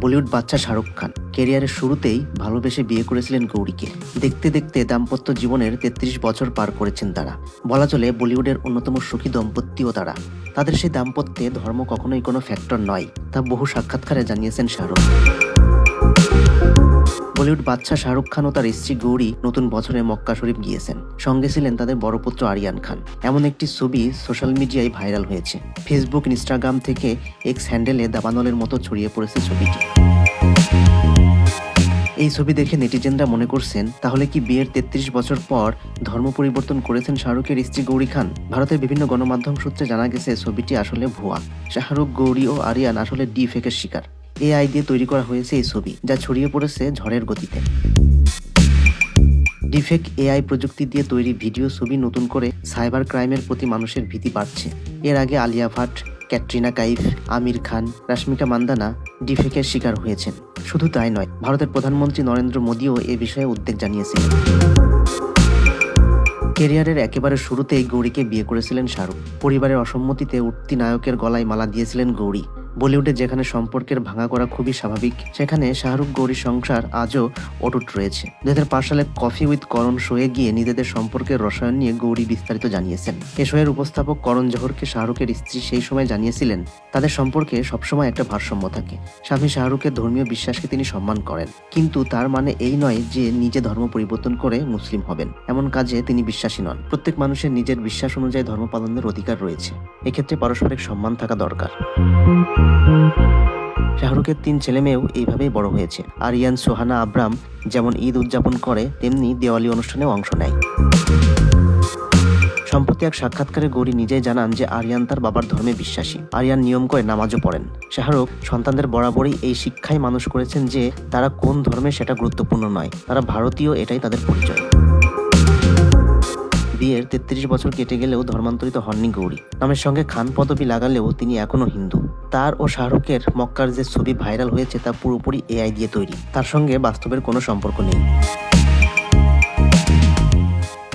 বলিউড বাচ্চা শাহরুখ খান কেরিয়ারের শুরুতেই ভালোবেসে বিয়ে করেছিলেন গৌরীকে। দেখতে দেখতে দাম্পত্য জীবনের তেত্রিশ বছর পার করেছেন তারা। বলা চলে বলিউডের অন্যতম সুখী দম্পতিও তারা। তাদের সেই দাম্পত্যে ধর্ম কখনোই কোনো ফ্যাক্টর নয়, তা বহু সাক্ষাৎকারে জানিয়েছেন শাহরুখ। বলিউড বাদশা শাহরুখ খান ও তার স্ত্রী গৌরী নতুন বছরে মক্কা শরীফ গিয়েছেন। সঙ্গে ছিলেন তাদের বড় পুত্র আরিয়ান খান। এমন একটি ছবি সোশ্যাল মিডিয়ায় ভাইরাল হয়েছে। ফেসবুক, ইনস্টাগ্রাম থেকে এক্স হ্যান্ডেলে দাবানলের মতো ছড়িয়ে পড়েছে ছবিটি। এই ছবি দেখে নেটিজেনরা মনে করছেন, তাহলে কি বিয়ের তেত্রিশ বছর পর ধর্ম পরিবর্তন করেছেন শাহরুখের স্ত্রী গৌরী খান? ভারতের বিভিন্ন গণমাধ্যম সূত্রে জানা গেছে, ছবিটি আসলে ভুয়া। শাহরুখ, গৌরী ও আরিয়ান আসলে ডি ফেকের শিকার। এআই দিয়ে তৈরি করা হয়েছে এই ছবি, যা ছড়িয়ে পড়েছে ঝড়ের গতিতে। ডিফেক এআই প্রযুক্তি দিয়ে তৈরি ভিডিও ছবি নতুন করে সাইবার ক্রাইমের প্রতি মানুষের ভীতি বাড়ছে। এর আগে আলিয়া ভাট, ক্যাটরিনা কাইফ, আমির খান, রাশ্মিকা মান্দানা ডিফেকের শিকার হয়েছেন। শুধু তাই নয়, ভারতের প্রধানমন্ত্রী নরেন্দ্র মোদীও এ বিষয়ে উদ্বেগ জানিয়েছিলেন কেরিয়ারের একেবারে শুরুতেই গৌরীকে বিয়ে করেছিলেন শাহরুখ। পরিবারের অসম্মতিতে উঠতি নায়কের গলায় মালা দিয়েছিলেন গৌরী। বলিউডে যেখানে সম্পর্কের ভাঙা করা খুবই স্বাভাবিক, সেখানে শাহরুখ গৌরীর সংসার আজও অটুট রয়েছে। দু সালে কফি উইথ করণ শোয়ে গিয়ে নিজেদের সম্পর্কের রসায়ন নিয়ে গৌরী বিস্তারিত জানিয়েছেন। এ শোয়ের উপস্থাপক করণ জোহরকে শাহরুখের স্ত্রী সেই সময় জানিয়েছিলেন, তাদের সম্পর্কে সবসময় একটা ভারসাম্য থাকে। স্বামী শাহরুখের ধর্মীয় বিশ্বাসকে তিনি সম্মান করেন। কিন্তু তার মানে এই নয় যে নিজে ধর্ম পরিবর্তন করে মুসলিম হবেন। এমন কাজে তিনি বিশ্বাসী নন। প্রত্যেক মানুষের নিজের বিশ্বাস অনুযায়ী ধর্ম পালনের অধিকার রয়েছে। এক্ষেত্রে পারস্পরিক সম্মান থাকা দরকার। শাহরুখের তিন ছেলে মেয়েও এইভাবেই বড় হয়েছে। আরিয়ান, সোহানা, আব্রাম যেমন ঈদ উদযাপন করে, তেমনি দেওয়ালি অনুষ্ঠানেও অংশ নেয়। সম্প্রতি এক সাক্ষাৎকারে গৌরী নিজেই জানান যে আরিয়ান তার বাবার ধর্মে বিশ্বাসী। আরিয়ান নিয়ম করে নামাজও পড়েন। শাহরুখ সন্তানদের বরাবরই এই শিক্ষায় মানুষ করেছেন যে তারা কোন ধর্মে সেটা গুরুত্বপূর্ণ নয়, তারা ভারতীয় এটাই তাদের পরিচয়। বিয়ের তেত্রিশ বছর কেটে গেলেও ধর্মান্তরিত হননি গৌরী। নামের সঙ্গে খান পদবি লাগালেও তিনি এখনও হিন্দু। তার ও শাহরুখের মক্কার যে ছবি ভাইরাল হয়েছে তা পুরোপুরি এআই দিয়ে তৈরি। তার সঙ্গে বাস্তবের কোনো সম্পর্ক নেই।